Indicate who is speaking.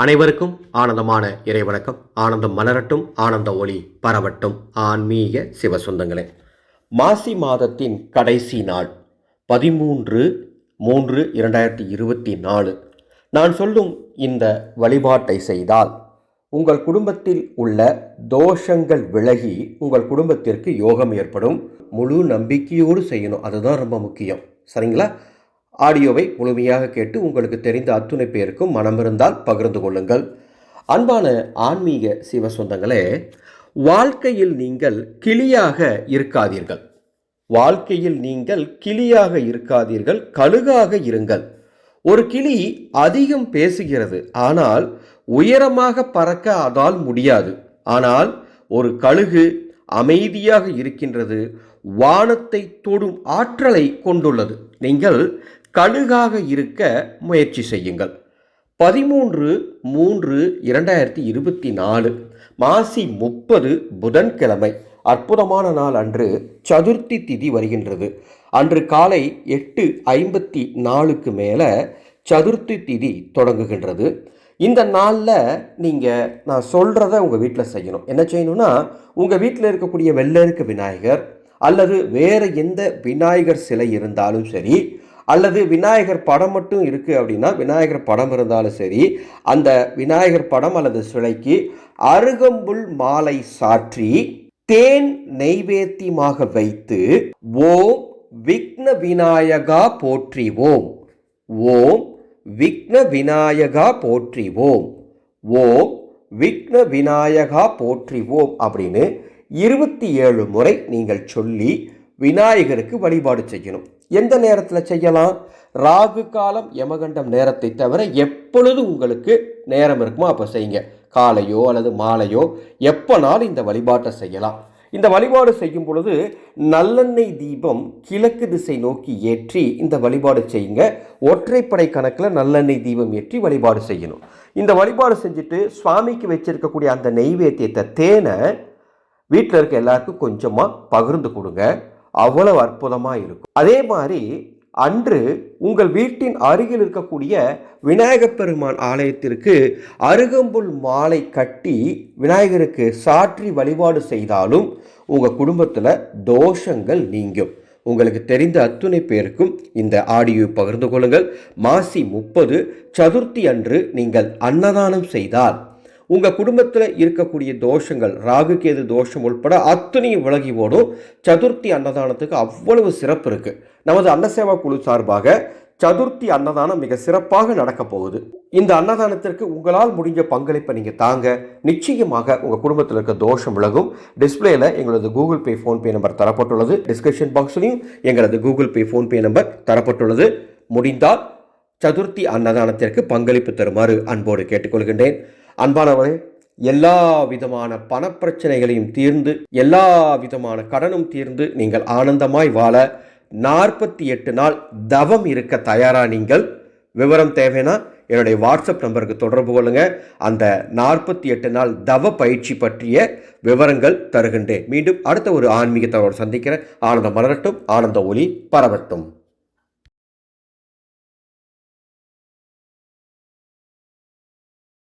Speaker 1: அனைவருக்கும் ஆனந்தமான இறைவணக்கம். ஆனந்தம் மலரட்டும் ஆனந்த ஒளி பரவட்டும். ஆன்மீக சிவசொந்தங்களே மாசி மாதத்தின் கடைசி நாள் பதிமூன்று மூன்று இரண்டாயிரத்தி இருபத்தி நாலு. நான் சொல்லும் இந்த வழிபாட்டை செய்தால் உங்கள் குடும்பத்தில் உள்ள தோஷங்கள் விலகி உங்கள் குடும்பத்திற்கு யோகம் ஏற்படும். முழு நம்பிக்கையோடு செய்யணும். அதுதான் ரொம்ப முக்கியம். சரிங்களா? ஆடியோவை முழுமையாக கேட்டு உங்களுக்கு தெரிந்த அத்துணை பேருக்கும் மனமிருந்தால் பகிர்ந்து கொள்ளுங்கள். அன்பான ஆன்மீக சிவ சொந்தங்களே வாழ்க்கையில் நீங்கள் கிளியாக இருக்காதீர்கள். வாழ்க்கையில் நீங்கள் கிளியாக இருக்காதீர்கள் கழுகாக இருங்கள். ஒரு கிளி அதிகம் பேசுகிறது ஆனால் உயரமாக பறக்க அதால் முடியாது. ஆனால் ஒரு கழுகு அமைதியாக இருக்கின்றது வானத்தை தொடும் ஆற்றலை கொண்டுள்ளது. நீங்கள் கழுகாக இருக்க முயற்சி செய்யுங்கள். பதிமூன்று மூன்று இரண்டாயிரத்தி இருபத்தி நாலு மாசி முப்பது புதன்கிழமை அற்புதமான நாள் அன்று சதுர்த்தி திதி வருகின்றது. அன்று காலை எட்டு ஐம்பத்தி நாலுக்கு மேலே சதுர்த்தி திதி தொடங்குகின்றது. இந்த நாளில் நீங்கள் நான் சொல்கிறத உங்கள் வீட்டில் செய்யணும். என்ன செய்யணும்னா உங்கள் வீட்டில் இருக்கக்கூடிய வெள்ளருக்கு விநாயகர் அல்லது வேறு எந்த விநாயகர் சிலை இருந்தாலும் சரி அல்லது விநாயகர் படம் மட்டும் இருக்குது அப்படின்னா விநாயகர் படம் இருந்தாலும் சரி அந்த விநாயகர் படம் அல்லது சிலைக்கு அருகம்புல் மாலை சாற்றி தேன் நெய்வேத்தியமாக வைத்து ஓம் விக்ன விநாயகா போற்றிவோம். ஓம் விக்ன விநாயகா போற்றிவோம். ஓம் விக்ன விநாயகா போற்றிவோம் அப்படின்னு இருபத்தி ஏழு முறை நீங்கள் சொல்லி விநாயகருக்கு வழிபாடு செய்யணும். எந்த நேரத்தில் செய்யலாம்? ராகு காலம் யமகண்டம் நேரத்தை தவிர எப்பொழுது உங்களுக்கு நேரம் இருக்குமோ அப்போ செய்யுங்க. காலையோ அல்லது மாலையோ எப்போனாலும் இந்த வழிபாட்டை செய்யலாம். இந்த வழிபாடு செய்யும் பொழுது நல்லெண்ணெய் தீபம் கிழக்கு திசை நோக்கி ஏற்றி இந்த வழிபாடு செய்யுங்க. ஒற்றைப்படை கணக்கில் நல்லெண்ணெய் தீபம் ஏற்றி வழிபாடு செய்யணும். இந்த வழிபாடு செஞ்சுட்டு சுவாமிக்கு வச்சிருக்கக்கூடிய அந்த நெய்வேத்தியத்தை தேனை வீட்டில் இருக்க எல்லாருக்கும் கொஞ்சமாக பகிர்ந்து கொடுங்க. அவ்வளவு அற்புதமாக இருக்கும். அதே மாதிரி அன்று உங்கள் வீட்டின் அருகில் இருக்கக்கூடிய விநாயகப் பெருமான் ஆலயத்திற்கு அருகம்புல் மாலை கட்டி விநாயகருக்கு சாற்றி வழிபாடு செய்தாலும் உங்கள் குடும்பத்தில் தோஷங்கள் நீங்கும். உங்களுக்கு தெரிந்த அத்துணை பேருக்கும் இந்த ஆடியோ பகிர்ந்து கொள்ளுங்கள். மாசி முப்பது சதுர்த்தி அன்று நீங்கள் அன்னதானம் செய்தால் உங்கள் குடும்பத்தில் இருக்கக்கூடிய தோஷங்கள் ராகு கேது தோஷம் உட்பட அத்தனையும் விலகி ஓடும். சதுர்த்தி அன்னதானத்துக்கு அவ்வளவு சிறப்பு இருக்குது நமது அன்னசேவா குழு சார்பாக சதுர்த்தி அன்னதானம் மிக சிறப்பாக நடக்கப் போகுது. இந்த அன்னதானத்திற்கு உங்களால் முடிஞ்ச பங்களிப்பை நீங்கள் தாங்க நிச்சயமாக உங்கள் குடும்பத்தில் இருக்க தோஷம் விலகும். டிஸ்பிளேயில் எங்களது கூகுள் பே ஃபோன்பே நம்பர் தரப்பட்டுள்ளது. டிஸ்கிரிப்ஷன் பாக்ஸ்லையும் எங்களது கூகுள் பே ஃபோன்பே நம்பர் தரப்பட்டுள்ளது. முடிந்தால் சதுர்த்தி அன்னதானத்திற்கு பங்களிப்பு தருமாறு அன்போடு கேட்டுக்கொள்கின்றேன். அன்பானவரே எல்லா விதமான பணப்பிரச்சனைகளையும் தீர்ந்து எல்லா விதமான கடனும் தீர்ந்து நீங்கள் ஆனந்தமாய் வாழ நாற்பத்தி எட்டு நாள் தவம் இருக்க தயாராக நீங்கள்? விவரம் தேவைன்னா என்னுடைய வாட்ஸ்அப் நம்பருக்கு தொடர்பு கொள்ளுங்கள் அந்த நாற்பத்தி எட்டு நாள் தவ பயிற்சி பற்றிய விவரங்கள் தருகின்றேன். மீண்டும் அடுத்த ஒரு ஆன்மீகத்தோடு சந்திக்கிறேன். ஆனந்தம் மலரட்டும் ஆனந்த ஒளி பரவட்டும்.